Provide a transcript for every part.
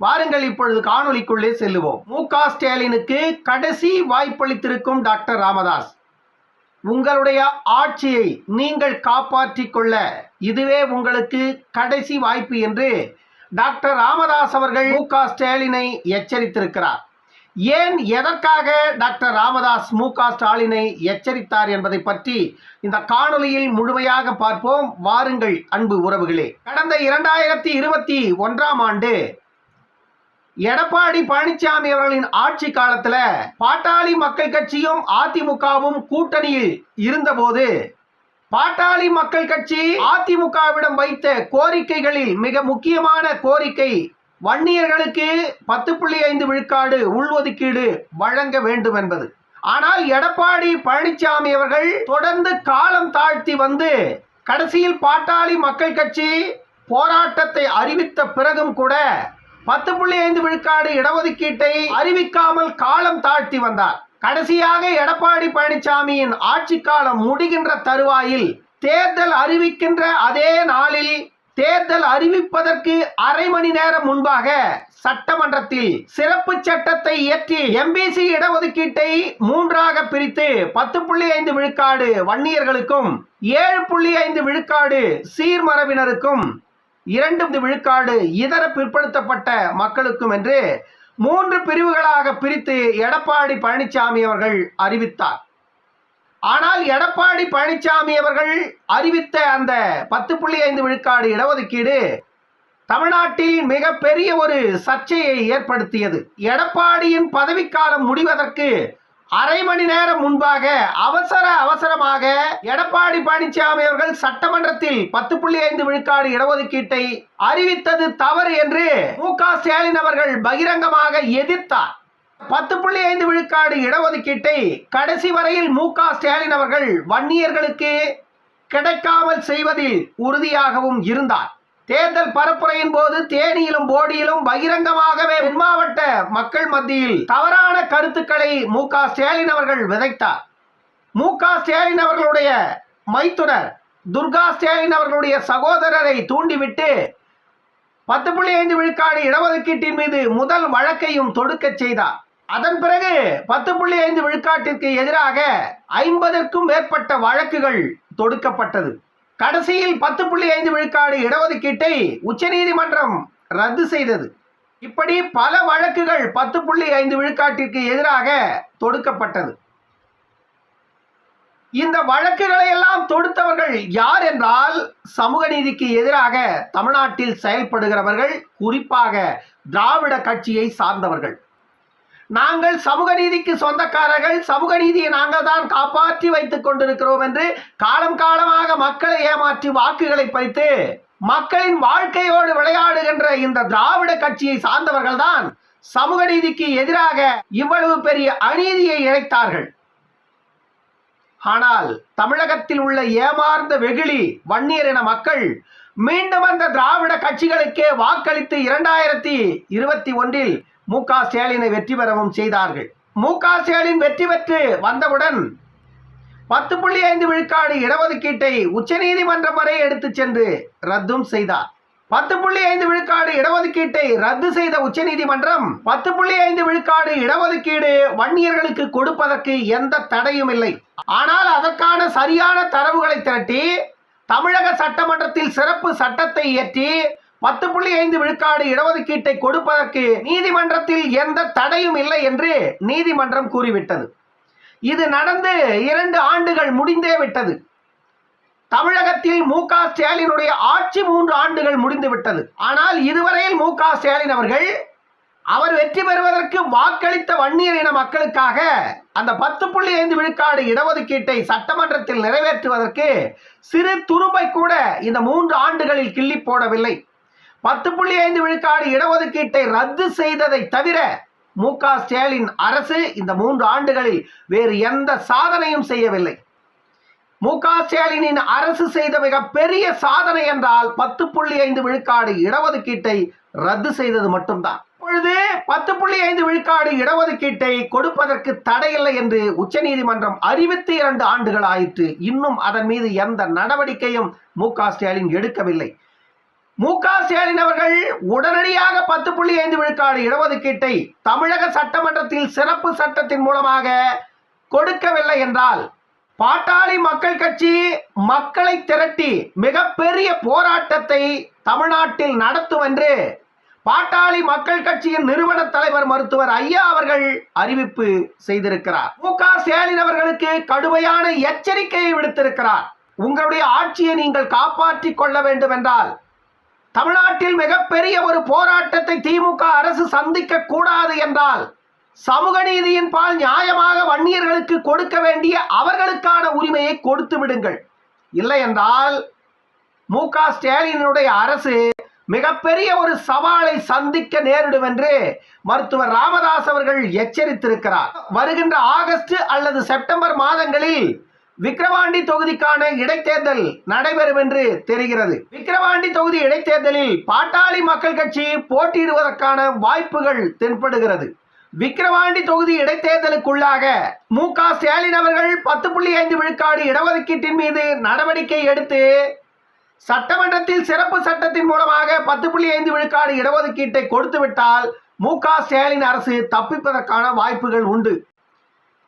வாருங்கள் இப்பொழுது காணொளிக்குள்ளே செல்லுவோம். மு. க. ஸ்டாலினுக்கு கடைசி வாய்ப்பளித்திருக்கும் டாக்டர் ராமதாஸ் உங்களுடைய ஆட்சியை நீங்கள் காப்பாற்றிக் கொள்ள இதுவே உங்களுக்கு கடைசி வாய்ப்பு என்று டாக்டர் ராமதாஸ் அவர்கள் மு. க. ஸ்டாலினை எச்சரித்திருக்கிறார். ஏன் எதற்காக டாக்டர் ராமதாஸ் மு. க. ஸ்டாலினை எச்சரித்தார் என்பதை பற்றி இந்த காணொலியில் முழுமையாக பார்ப்போம். வாருங்கள் அன்பு உறவுகளே. கடந்த இரண்டாயிரத்தி இருபத்தி ஒன்றாம் ஆண்டு எடப்பாடி பழனிசாமி அவர்களின் ஆட்சி காலத்துல பாட்டாளி மக்கள் கட்சியும் அதிமுகவும் கூட்டணியில் இருந்தபோது பாட்டாளி மக்கள் கட்சி அதிமுகவிடம் வைத்த கோரிக்கைகளில் மிக முக்கியமான கோரிக்கை வன்னியர்களுக்கு பத்து புள்ளி ஐந்து விழுக்காடு உள்ஒதுக்கீடு வழங்க வேண்டும் என்பது. ஆனால் எடப்பாடி பழனிசாமி அவர்கள் தொடர்ந்து காலம் தாழ்த்தி வந்து கடைசியில் பாட்டாளி மக்கள் கட்சி போராட்டத்தை அறிவித்த பிறகும் கூட பத்து புள்ளி ஐந்து விழுக்காடு இடஒதுக்கீட்டை அறிவிக்காமல் காலம் தாழ்த்தி வந்தார். கடைசியாக எடப்பாடி பழனிசாமியின் ஆட்சி காலம் முடிகின்ற தருவாயில் தேர்தல் அறிவிக்கின்ற அதே நாளில் தேர்தல் அறிவிப்பதற்கு அரை மணி நேரம் முன்பாக சட்டமன்றத்தில் சிறப்பு சட்டத்தை இயற்றி எம்பிசி இடஒதுக்கீட்டை மூன்றாக பிரித்து பத்து புள்ளி ஐந்து விழுக்காடு வன்னியர்களுக்கும் ஏழு புள்ளி ஐந்து விழுக்காடு சீர்மரபினருக்கும் இரண்டும் விழுக்காடு இதர பிற்படுத்தப்பட்ட மக்களுக்கும் என்று மூன்று பிரிவுகளாக பிரித்து எடப்பாடி பழனிசாமி அவர்கள் அறிவித்தார். ஆனால் எடப்பாடி பழனிசாமி அவர்கள் அறிவித்த அந்த பத்து புள்ளி ஐந்து விழுக்காடு இடஒதுக்கீடு தமிழ்நாட்டில் மிகப்பெரிய ஒரு சர்ச்சையை ஏற்படுத்தியது. எடப்பாடியின் பதவிக்காலம் முடிவதற்கு அரை மணி நேரம் முன்பாக அவசர அவசரமாக எடப்பாடி பழனிசாமி அவர்கள் சட்டமன்றத்தில் பத்து புள்ளி ஐந்து விழுக்காடு இடஒதுக்கீட்டை அறிவித்தது தவறு என்று மு க ஸ்டாலின் அவர்கள் பகிரங்கமாக எதிர்த்தார். பத்து புள்ளி ஐந்து விழுக்காடு இடஒதுக்கீட்டை கடைசி வரையில் மு க ஸ்டாலின் அவர்கள் வன்னியர்களுக்கு கிடைக்காமல் செய்வதில் உறுதியாகவும் இருந்தார். தேர்தல் பரப்புரையின் போது தேனியிலும் போடியிலும் பகிரங்கமாகவே தென் மாவட்ட மக்கள் மத்தியில் தவறான கருத்துக்களை மு க ஸ்டாலின் அவர்கள் விதைத்தார். மு க ஸ்டாலின் அவர்களுடைய மைத்துனர் துர்கா ஸ்டாலின் அவர்களுடைய சகோதரரை தூண்டிவிட்டு பத்து புள்ளி ஐந்து விழுக்காடு இடஒதுக்கீட்டின் மீது முதல் வழக்கையும் தொடுக்கச் செய்தார். அதன் பிறகு பத்து புள்ளி ஐந்து விழுக்காட்டிற்கு எதிராக ஐம்பதற்கும் மேற்பட்ட வழக்குகள் தொடுக்கப்பட்டது. கடைசியில் பத்து புள்ளி ஐந்து விழுக்காடு இடஒதுக்கீட்டை உச்சநீதிமன்றம் ரத்து செய்தது. இப்படி பல வழக்குகள் பத்து புள்ளி ஐந்து விழுக்காட்டிற்கு எதிராக தொடுக்கப்பட்டது. இந்த வழக்குகளை எல்லாம் தொடுத்தவர்கள் யார் என்றால் சமூக நீதிக்கு எதிராக தமிழ்நாட்டில் செயல்படுகிறவர்கள் குறிப்பாக திராவிட கட்சியை சார்ந்தவர்கள். நாங்கள் சமூக நீதிக்கு சொந்தக்காரர்கள் சமூக நீதியை நாங்கள் தான் காப்பாற்றி வைத்துக் கொண்டிருக்கிறோம் என்று காலம் காலமாக மக்களை ஏமாற்றி வாக்குகளை பறித்து மக்களின் வாழ்க்கையோடு விளையாடுகின்ற இந்த திராவிட கட்சியை சார்ந்தவர்கள் தான் சமூக நீதிக்கு எதிராக இவ்வளவு பெரிய அநீதியை இழைத்தார்கள். ஆனால் தமிழகத்தில் உள்ள ஏமார்ந்த வெகுளி வன்னியர் என மக்கள் மீண்டும் அந்த திராவிட கட்சிகளுக்கே வாக்களித்து இரண்டாயிரத்தி இருபத்தி ஒன்றில் மு க ஸ்டாலினை வெற்றி பெறவும் செய்தார்கள். மு க ஸ்டாலின் வெற்றி பெற்று வந்தவுடன் பத்து புள்ளி ஐந்து விழுக்காடு இடஒதுக்கீட்டை உச்சநீதிமன்றம் வரை எடுத்து சென்று ரத்தும் செய்தார். பத்து புள்ளி ஐந்து விழுக்காடு இடஒதுக்கீட்டை ரத்து செய்த உச்சநீதிமன்றம் பத்து புள்ளி ஐந்து விழுக்காடு இடஒதுக்கீடு வன்னியர்களுக்கு கொடுப்பதற்கு எந்த தடையும் இல்லை. ஆனால் அதற்கான சரியான தரவுகளை திரட்டி தமிழக சட்டமன்றத்தில் சிறப்பு சட்டத்தை இயற்றி பத்து புள்ளி ஐந்து விழுக்காடு இடஒதுக்கீட்டை கொடுப்பதற்கு நீதிமன்றத்தில் எந்த தடையும் இல்லை என்று நீதிமன்றம் கூறிவிட்டது. இது நடந்து இரண்டு ஆண்டுகள் முடிந்தே விட்டது. தமிழகத்தில் மு க ஸ்டாலினுடைய ஆட்சி மூன்று ஆண்டுகள் முடிந்து விட்டது. ஆனால் இதுவரையில் மு க ஸ்டாலின் அவர்கள் அவர் வெற்றி பெறுவதற்கு வாக்களித்த வன்னியர் இன மக்களுக்காக அந்த பத்து புள்ளி ஐந்து விழுக்காடு இடஒதுக்கீட்டை சட்டமன்றத்தில் நிறைவேற்றுவதற்கு சிறு துரும்பை கூட இந்த மூன்று ஆண்டுகளில் கிள்ளி போடவில்லை. பத்து புள்ளி ஐந்து விழுக்காடு இடஒதுக்கீட்டை ரத்து செய்ததை தவிர மு க ஸ்டாலின் அரசு இந்த மூன்று ஆண்டுகளில் வேறு எந்த சாதனையும் செய்யவில்லை. மு க ஸ்டாலினின் அரசு செய்த மிகப்பெரிய சாதனை என்றால் பத்து புள்ளி ஐந்து விழுக்காடு இடஒதுக்கீட்டை ரத்து செய்தது மட்டும்தான். இப்பொழுது பத்து புள்ளி ஐந்து விழுக்காடு இடஒதுக்கீட்டை கொடுப்பதற்கு தடையில்லை என்று உச்சநீதிமன்றம் அறிவித்து இரண்டு ஆண்டுகள் ஆயிற்று. இன்னும் அதன் மீது எந்த நடவடிக்கையும் மு க ஸ்டாலின் எடுக்கவில்லை. மு க ஸ்டாலின் அவர்கள் உடனடியாக பத்து புள்ளி ஐந்து விழுக்காடு இடஒதுக்கீட்டை தமிழக சட்டமன்றத்தில் சிறப்பு சட்டத்தின் மூலமாக கொடுக்கவில்லை என்றால் பாட்டாளி மக்கள் கட்சி மக்களை திரட்டி மிகப்பெரிய போராட்டத்தை தமிழ்நாட்டில் நடத்தும் என்று பாட்டாளி மக்கள் கட்சியின் நிறுவன தலைவர் மருத்துவர் ஐயா அவர்கள் அறிவிப்பு செய்திருக்கிறார். மு க ஸ்டாலின் அவர்களுக்கு கடுமையான எச்சரிக்கையை விடுத்திருக்கிறார். உங்களுடைய ஆட்சியை நீங்கள் காப்பாற்றிக் கொள்ள வேண்டும் என்றால் தமிழ்நாட்டில் மிகப்பெரிய ஒரு போராட்டத்தை திமுக அரசு சந்திக்க கூடாது என்றால் சமூக நீதியின் பால் நியாயமாக வன்னியர்களுக்கு கொடுக்க வேண்டிய அவர்களுக்கான உரிமையை கொடுத்து விடுங்கள். இல்லை என்றால் மு க ஸ்டாலினுடைய அரசு மிகப்பெரிய ஒரு சவாலை சந்திக்க நேரிடும் என்று மருத்துவர் ராமதாஸ் அவர்கள் எச்சரித்திருக்கிறார். வருகின்ற ஆகஸ்ட் அல்லது செப்டம்பர் மாதங்களில் விக்கிரவாண்டி தொகுதிக்கான இடைத்தேர்தல் நடைபெறும் என்று தெரிகிறது. விக்கிரவாண்டி தொகுதி இடைத்தேர்தலில் பாட்டாளி மக்கள் கட்சி போட்டியிடுவதற்கான வாய்ப்புகள் தென்படுகிறது. விக்கிரவாண்டி தொகுதி இடைத்தேர்தலுக்குள்ளாக மு க ஸ்டாலின் அவர்கள் பத்து புள்ளி ஐந்து விழுக்காடு இடஒதுக்கீட்டின் மீது நடவடிக்கை எடுத்து சட்டமன்றத்தில் சிறப்பு சட்டத்தின் மூலமாக பத்து புள்ளி ஐந்து விழுக்காடு இடஒதுக்கீட்டை கொடுத்துவிட்டால் மு க ஸ்டாலின் அரசு தப்பிப்பதற்கான வாய்ப்புகள் உண்டு.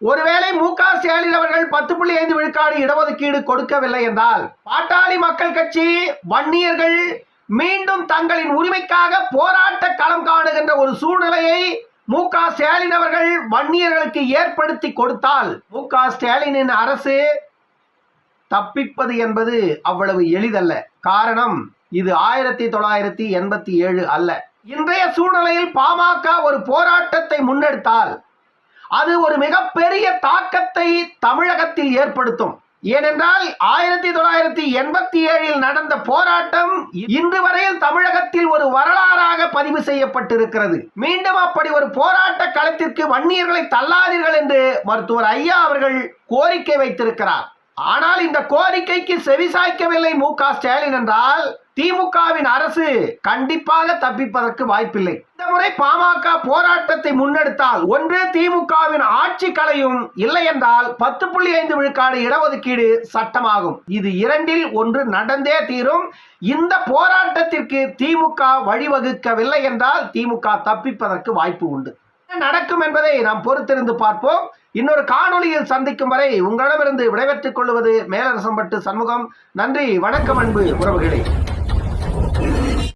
ஒருவேளை மு க ஸ்டாலின் அவர்கள் பத்து புள்ளி ஐந்து விழுக்காடு இடஒதுக்கீடு கொடுக்கவில்லை என்றால் பாட்டாளி மக்கள் கட்சி வன்னியர்கள் மீண்டும் தங்களின் உரிமைக்காக போராட்ட களம் காணுகின்ற ஒரு சூழ்நிலையை மு க ஸ்டாலின் அவர்கள் வன்னியர்களுக்கு ஏற்படுத்தி கொடுத்தால் மு க ஸ்டாலினின் அரசு தப்பிப்பது என்பது அவ்வளவு எளிதல்ல. காரணம் இது ஆயிரத்தி தொள்ளாயிரத்தி எண்பத்தி ஏழு அல்ல. இன்றைய சூழ்நிலையில் பாமக ஒரு போராட்டத்தை முன்னெடுத்தால் அது ஒரு மிகப்பெரிய தாக்கத்தை தமிழகத்தில் ஏற்படுத்தும். ஏனென்றால் ஆயிரத்தி தொள்ளாயிரத்தி எண்பத்தி ஏழில் நடந்த போராட்டம் இன்று வரையில் தமிழகத்தில் ஒரு வரலாறாக பதிவு செய்யப்பட்டிருக்கிறது. மீண்டும் அப்படி ஒரு போராட்ட களத்திற்கு வன்னியர்களை தள்ளாதீர்கள் என்று மருத்துவர் ஐயா அவர்கள் கோரிக்கை வைத்திருக்கிறார். ஆனால் இந்த கோரிக்கைக்கு செவிசாய்க்கவில்லை மு க ஸ்டாலின் என்றால் திமுகவின் அரசு கண்டிப்பாக தப்பிப்பதற்கு வாய்ப்பில்லை. இந்த முறை பாமக போராட்டத்தை முன்னெடுத்தால் ஒன்று திமுகவின் ஆட்சி கலையும் இல்லை என்றால் பத்து புள்ளி ஐந்து விழுக்காடு இடஒதுக்கீடு சட்டமாகும். இது இரண்டில் ஒன்று நடந்தே தீரும். இந்த போராட்டத்திற்கு திமுக வழிவகுக்கவில்லை என்றால் திமுக தப்பிப்பதற்கு வாய்ப்பு உண்டு. நடக்கும் என்பதை நாம் பொறுத்திருந்து பார்ப்போம். இன்னொரு காணொளியில் சந்திக்கும் வரை உங்களிடமிருந்து விடைபெற்றுக் கொள்வது மேலரசம்பட்டு சண்முகம். நன்றி வணக்கம் அன்பு உறவுகளே.